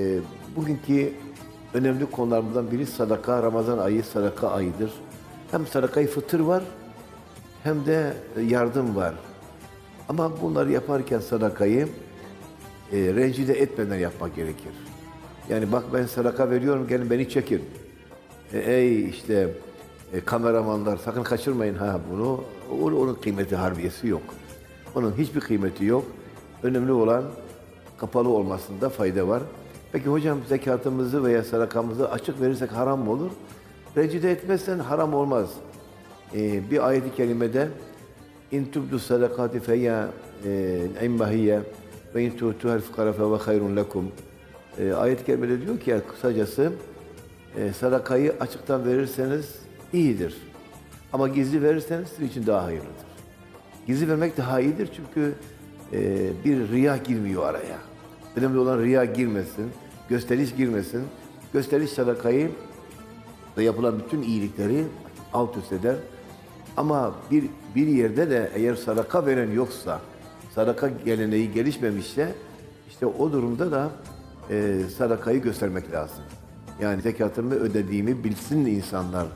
Ee, bugünkü önemli konularımızdan biri sadaka. Ramazan ayı sadaka ayıdır. Hem sadakayı fıtır var hem de yardım var. Ama bunları yaparken sadakayı e, rencide etmeden yapmak gerekir. Yani bak ben sadaka veriyorum gelin beni çekin. E, ey işte e, kameramanlar sakın kaçırmayın ha bunu. Onun, onun kıymeti harbiyesi yok. Onun hiçbir kıymeti yok. Önemli olan kapalı olmasında fayda var. Peki hocam zekatımızı veya sadakamızı açık verirsek haram mı olur? Rencide etmezsen haram olmaz. Ee, bir ayet-i kerimede in tubdu sadakati feyya immahiyye ve in tu'tuhel fukara fe ve hayrun lekum. Ee, ayet-i kerimede diyor ki kısacası e, sadakayı açıktan verirseniz iyidir. Ama gizli verirseniz sizin için daha hayırlıdır. Gizli vermek daha iyidir çünkü e, bir riya girmiyor araya. Önemli olan riya girmesin, gösteriş girmesin. Gösteriş sadakayı ve yapılan bütün iyilikleri alt üst eder. Ama bir, bir yerde de eğer sadaka veren yoksa, sadaka geleneği gelişmemişse, işte o durumda da e, sadakayı göstermek lazım. Yani zekatımı ödediğimi bilsin insanlar.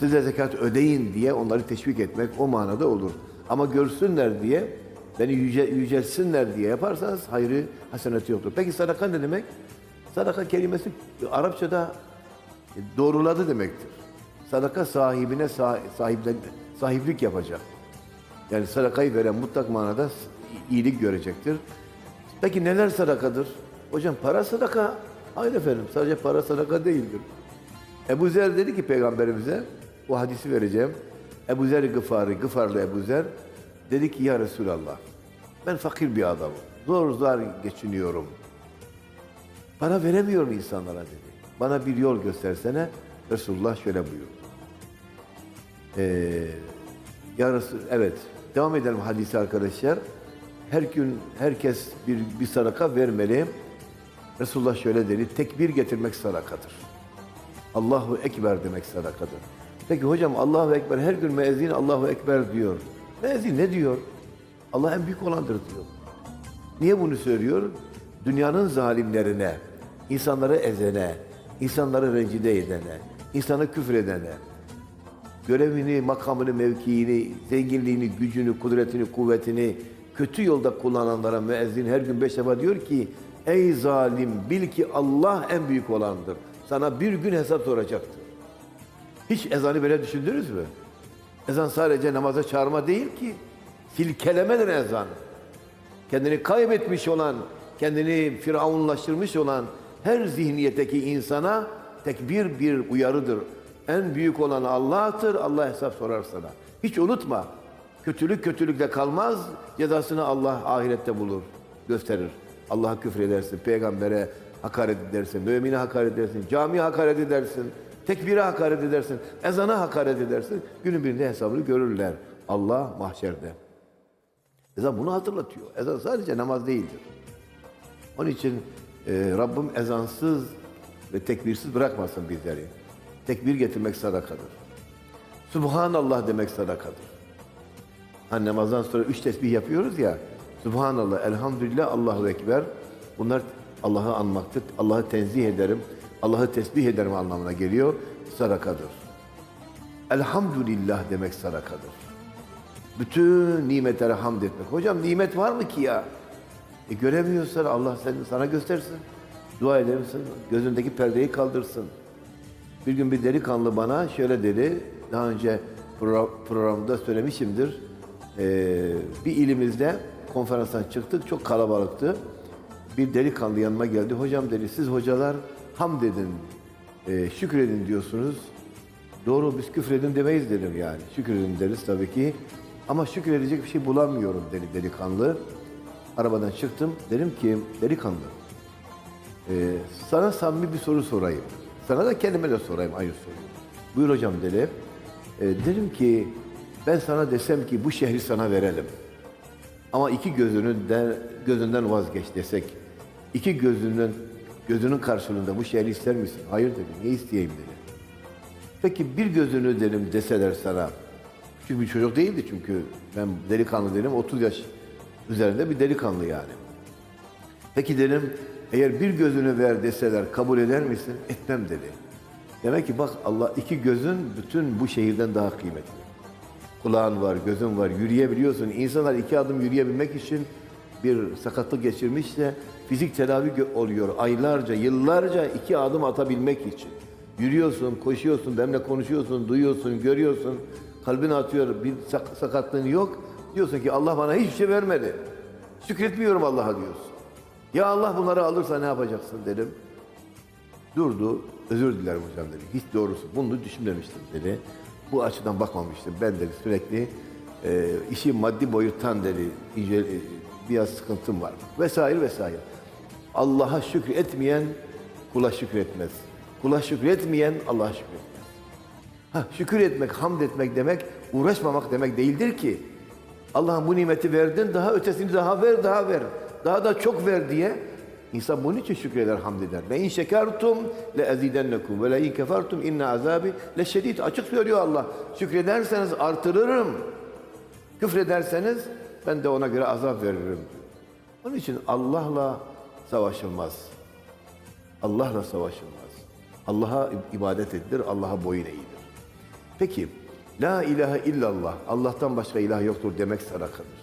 Siz de zekat ödeyin diye onları teşvik etmek o manada olur. Ama görsünler diye, beni yüce, yücelsinler diye yaparsanız hayrı hasenatı yoktur. Peki sadaka ne demek? Sadaka kelimesi Arapçada doğruladı demektir. Sadaka sahibine sah- sahiplen, sahiplik yapacak. Yani sadakayı veren mutlak manada iyilik görecektir. Peki neler sadakadır? Hocam para sadaka. Hayır efendim sadece para sadaka değildir. Ebu Zer dedi ki peygamberimize, o hadisi vereceğim. Ebu Zer Gıfari, Gıfarlı Ebu Zer dedi ki ya Resulallah ben fakir bir adamım. Zor zor geçiniyorum. Para veremiyorum insanlara dedi. Bana bir yol göstersene. Resulullah şöyle buyurdu. Ee, ya evet. Devam edelim hadisi arkadaşlar. Her gün herkes bir, bir sadaka vermeli. Resulullah şöyle dedi. Tekbir getirmek sadakadır. Allahu Ekber demek sadakadır. Peki hocam Allahu Ekber her gün müezzin Allahu Ekber diyor. Müezzin ne diyor? Allah en büyük olandır diyor. Niye bunu söylüyor? Dünyanın zalimlerine, insanları ezene, insanları rencide edene, insana küfür edene, görevini, makamını, mevkiini, zenginliğini, gücünü, kudretini, kuvvetini kötü yolda kullananlara müezzin her gün beş defa diyor ki Ey zalim bil ki Allah en büyük olandır. Sana bir gün hesap soracaktır. Hiç ezanı böyle düşündünüz mü? Ezan sadece namaza çağırma değil ki. Silkelemedir ezan. Kendini kaybetmiş olan, kendini firavunlaştırmış olan her zihniyetteki insana tekbir bir uyarıdır. En büyük olan Allah'tır, Allah hesap sorar sana. Hiç unutma, kötülük kötülükle kalmaz, cezasını Allah ahirette bulur, gösterir. Allah'a küfür edersin, peygambere hakaret edersin, mümine hakaret edersin, camiye hakaret edersin, tekbire hakaret edersin, ezana hakaret edersin. Günün birinde hesabını görürler. Allah mahşerde. Ezan bunu hatırlatıyor. Ezan sadece namaz değildir. Onun için Rabbim ezansız ve tekbirsiz bırakmasın bizleri. Tekbir getirmek sadakadır. Subhanallah demek sadakadır. Hani namazdan sonra üç tesbih yapıyoruz ya. Subhanallah, elhamdülillah, Allahu Ekber. Bunlar Allah'ı anmaktır. Allah'ı tenzih ederim. Allah'ı tesbih ederim anlamına geliyor. Sadakadır. Elhamdülillah demek sadakadır. Bütün nimetlere hamd etmek. Hocam nimet var mı ki ya? E göremiyorsan Allah seni sana göstersin. Dua edersin, gözündeki perdeyi kaldırsın. Bir gün bir delikanlı bana şöyle dedi. Daha önce pro- programda söylemişimdir. Ee, bir ilimizde konferanstan çıktık. Çok kalabalıktı. Bir delikanlı yanıma geldi. Hocam dedi siz hocalar hamd edin, e, şükredin diyorsunuz. Doğru biz küfredin demeyiz dedim yani. Şükredin deriz tabii ki. Ama şükredecek bir şey bulamıyorum dedi delikanlı. Arabadan çıktım. Dedim ki delikanlı ee, sana samimi bir soru sorayım. Sana da kendime de sorayım aynı soruyu. Buyur hocam dedi. Ee, dedim ki ben sana desem ki bu şehri sana verelim. Ama iki gözünün de, gözünden vazgeç desek. iki gözünün gözünün karşılığında bu şehri ister misin? Hayır dedim. Niye isteyeyim dedi. Peki bir gözünü dedim deseler sana. Küçük bir çocuk değildi çünkü. Ben delikanlı dedim 30 yaş üzerinde bir delikanlı yani. Peki dedim Eğer bir gözünü ver deseler kabul eder misin? Etmem dedi. Demek ki bak Allah iki gözün bütün bu şehirden daha kıymetli. Kulağın var, gözün var, yürüyebiliyorsun. İnsanlar iki adım yürüyebilmek için bir sakatlık geçirmişse fizik tedavi oluyor. Aylarca, yıllarca iki adım atabilmek için. Yürüyorsun, koşuyorsun, benimle konuşuyorsun, duyuyorsun, görüyorsun. Kalbin atıyor, bir sak- sakatlığın yok. Diyorsun ki Allah bana hiçbir şey vermedi. Şükretmiyorum Allah'a diyorsun. Ya Allah bunları alırsa ne yapacaksın dedim. Durdu, özür dilerim hocam dedi. Hiç doğrusu bunu düşünmemiştim dedi. Bu açıdan bakmamıştım. Ben dedi sürekli e, işi maddi boyuttan dedi. ince, e, biraz sıkıntım var. Vesaire vesaire. Allah'a şükür etmeyen kula şükretmez. Kula şükretmeyen Allah'a şükretmez. Ha, şükür etmek, hamd etmek demek, uğraşmamak demek değildir ki. Allah'ım bu nimeti verdin, daha ötesini daha ver, daha ver. Daha da çok ver diye insan bunun için şükreder, hamd eder. Ve in şekertum le ezidennekum ve le in kefertum inne azabi le şedid. Açık söylüyor Allah. Şükrederseniz artırırım. Küfrederseniz ben de ona göre azap veririm. Onun için Allah'la savaşılmaz. Allah'la savaşılmaz. Allah'a ibadet edilir, Allah'a boyun eğilir. Peki, La ilahe illallah, Allah'tan başka ilah yoktur demek sadakadır.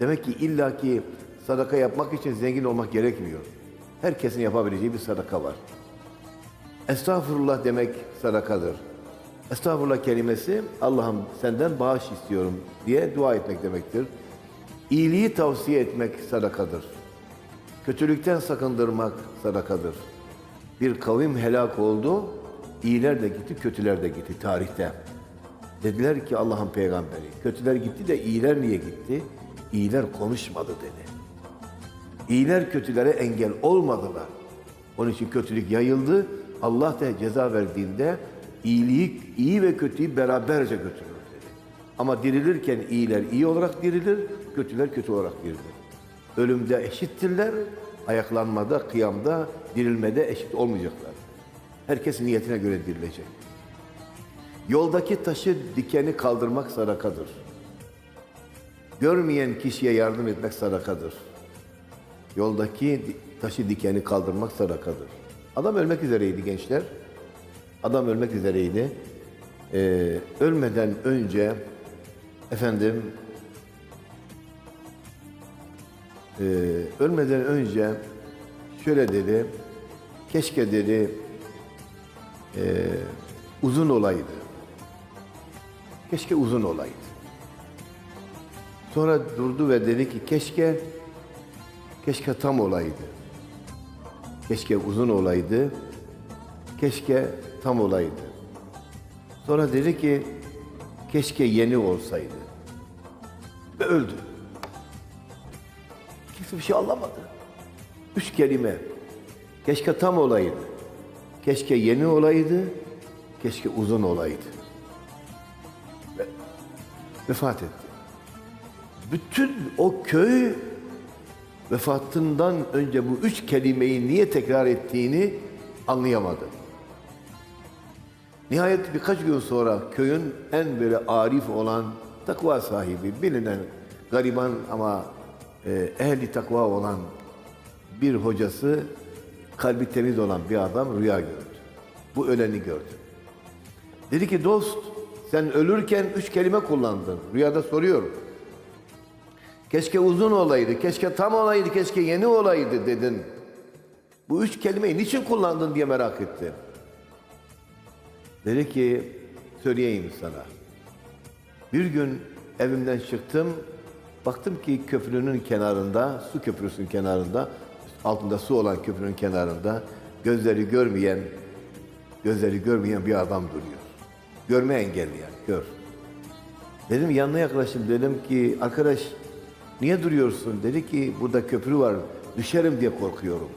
Demek ki illaki sadaka yapmak için zengin olmak gerekmiyor. Herkesin yapabileceği bir sadaka var. Estağfurullah demek sadakadır. Estağfurullah kelimesi Allah'ım senden bağış istiyorum diye dua etmek demektir. İyiliği tavsiye etmek sadakadır. Kötülükten sakındırmak sadakadır. Bir kavim helak oldu, iyiler de gitti, kötüler de gitti tarihte. Dediler ki Allah'ın peygamberi, kötüler gitti de iyiler niye gitti? İyiler konuşmadı dedi. İyiler kötülere engel olmadılar. Onun için kötülük yayıldı. Allah da ceza verdiğinde iyiliği, iyi ve kötüyü beraberce götürür dedi. Ama dirilirken iyiler iyi olarak dirilir, kötüler kötü olarak dirilir. Ölümde eşittirler, ayaklanmada, kıyamda, dirilmede eşit olmayacaklar. Herkes niyetine göre dirilecek. Yoldaki taşı dikeni kaldırmak sadakadır. Görmeyen kişiye yardım etmek sadakadır. Yoldaki taşı dikeni kaldırmak sadakadır. Adam ölmek üzereydi gençler. Adam ölmek üzereydi. Ee, ölmeden önce efendim e, ölmeden önce şöyle dedi. Keşke dedi e, uzun olaydı. Keşke uzun olaydı. Sonra durdu ve dedi ki keşke keşke tam olaydı. Keşke uzun olaydı. Keşke tam olaydı. Sonra dedi ki keşke yeni olsaydı. Ve öldü. Kimse bir şey anlamadı. Üç kelime. Keşke tam olaydı. Keşke yeni olaydı. Keşke uzun olaydı. Ve vefat etti. Bütün o köy vefatından önce bu üç kelimeyi niye tekrar ettiğini anlayamadı. Nihayet birkaç gün sonra köyün en böyle arif olan takva sahibi, bilinen gariban ama e, ehli takva olan bir hocası, kalbi temiz olan bir adam rüya gördü. Bu öleni gördü. Dedi ki dost sen ölürken üç kelime kullandın. Rüyada soruyorum. Keşke uzun olaydı, keşke tam olaydı, keşke yeni olaydı dedin. Bu üç kelimeyi niçin kullandın diye merak etti. Dedi ki söyleyeyim sana. Bir gün evimden çıktım. Baktım ki köprünün kenarında, su köprüsünün kenarında, altında su olan köprünün kenarında gözleri görmeyen, gözleri görmeyen bir adam duruyor. Görme engelli yani, gör. Dedim yanına yaklaştım dedim ki arkadaş niye duruyorsun? Dedi ki burada köprü var düşerim diye korkuyorum.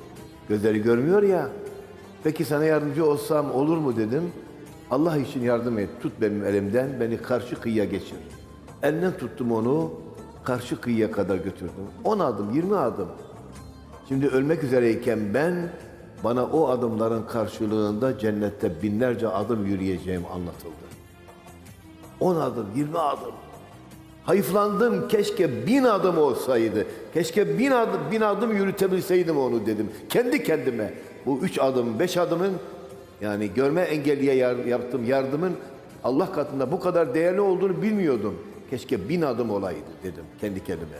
Gözleri görmüyor ya. Peki sana yardımcı olsam olur mu dedim. Allah için yardım et. Tut benim elimden beni karşı kıyıya geçir. Elinden tuttum onu karşı kıyıya kadar götürdüm. 10 adım 20 adım. Şimdi ölmek üzereyken ben bana o adımların karşılığında cennette binlerce adım yürüyeceğim anlatıldı. 10 adım, 20 adım. Hayıflandım keşke bin adım olsaydı. Keşke bin adım, bin adım yürütebilseydim onu dedim. Kendi kendime. Bu üç adım, beş adımın yani görme engelliye yar- yaptığım yardımın Allah katında bu kadar değerli olduğunu bilmiyordum. Keşke bin adım olaydı dedim kendi kendime.